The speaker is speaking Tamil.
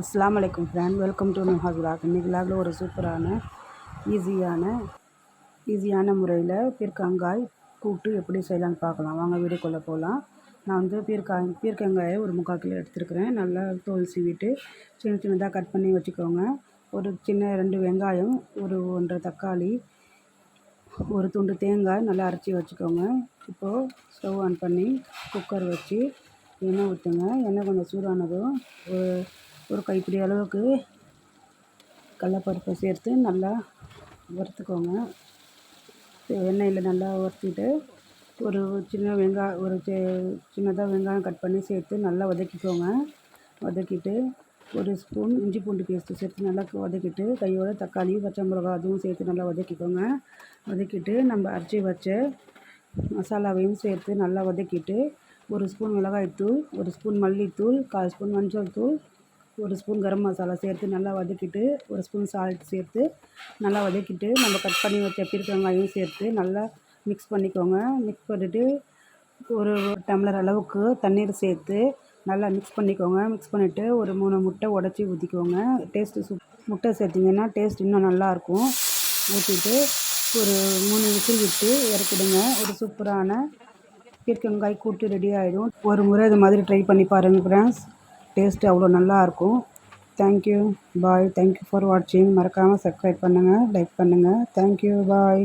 அஸ்லாம் வலைக்கம் friend welcome to Nahas vlog இன்றைக்கி விலாகில் ஒரு சூப்பரான ஈஸியான ஈஸியான முறையில் பீர்க்கங்காய் கூட்டு எப்படி செய்யலாம்னு பார்க்கலாம். வாங்க வீடுக்குள்ளே போகலாம் நான் வந்து பீர்க்காய் பீர்க்கங்காயை ஒரு முக்கால் கிலோ எடுத்துருக்கிறேன். நல்லா தோல் சீவிட்டு சின்ன சின்னதாக கட் பண்ணி வச்சுக்கோங்க. ஒரு சின்ன ரெண்டு வெங்காயம் ஒரு ஒன்றரை தக்காளி ஒரு துண்டு தேங்காய் நல்லா அரைச்சி வச்சுக்கோங்க. இப்போது ஸ்டவ் ஆன் பண்ணி குக்கர் வச்சு எண்ணெய் ஊற்றுங்க எண்ணெய் கொஞ்சம் சூடானதும் ஒரு ஒரு கைப்பிடி அளவுக்கு கடலப்பருப்பை சேர்த்து நல்லா வறுத்துக்கோங்க. எண்ணெயில் நல்லா வறுத்திட்டு ஒரு சின்ன வெங்காயம் ஒரு சே சின்னதாக வெங்காயம் கட் பண்ணி சேர்த்து நல்லா வதக்கிக்கோங்க. வதக்கிட்டு ஒரு ஸ்பூன் இஞ்சி பூண்டு பேஸ்ட்டு சேர்த்து நல்லா வதக்கிட்டு கையோட தக்காளி பச்சை மிளகா அதுவும் சேர்த்து நல்லா வதக்கிக்கோங்க. வதக்கிட்டு நம்ம அரைச்சி வச்ச மசாலாவையும் சேர்த்து நல்லா வதக்கிட்டு ஒரு ஸ்பூன் மிளகாய்த்தூள் ஒரு ஸ்பூன் மல்லித்தூள் கால் ஸ்பூன் மஞ்சள் தூள் ஒரு ஸ்பூன் கரம் மசாலா சேர்த்து நல்லா வதக்கிட்டு ஒரு ஸ்பூன் சால்ட் சேர்த்து நல்லா வதக்கிட்டு நம்ம கட் பண்ணி வச்ச பீர்க்கங்காயும் சேர்த்து நல்லா மிக்ஸ் பண்ணிக்கோங்க. மிக்ஸ் பண்ணிவிட்டு ஒரு டம்ளர் அளவுக்கு தண்ணீர் சேர்த்து நல்லா மிக்ஸ் பண்ணிக்கோங்க. மிக்ஸ் பண்ணிவிட்டு ஒரு மூணு முட்டை உடச்சி ஊற்றிக்கோங்க டேஸ்ட்டு சூப் முட்டை சேர்த்திங்கன்னா டேஸ்ட் இன்னும் நல்லாயிருக்கும் ஊற்றிட்டு ஒரு மூணு விசில் விட்டு இறக்கிடுங்க. ஒரு சூப்பரான பீர்க்கங்காய் கூட்டு ரெடி ஆகிடும் ஒரு முறை இது மாதிரி ட்ரை பண்ணி பாருங்கள் ஃப்ரெண்ட்ஸ் டேஸ்ட்டு அவ்வளோ நல்லாயிருக்கும். தேங்க்யூ பாய் தேங்க்யூ ஃபார் வாட்சிங் மறக்காமல் சப்ஸ்கிரைப் பண்ணுங்கள் லைக் பண்ணுங்கள் தேங்க்யூ பாய்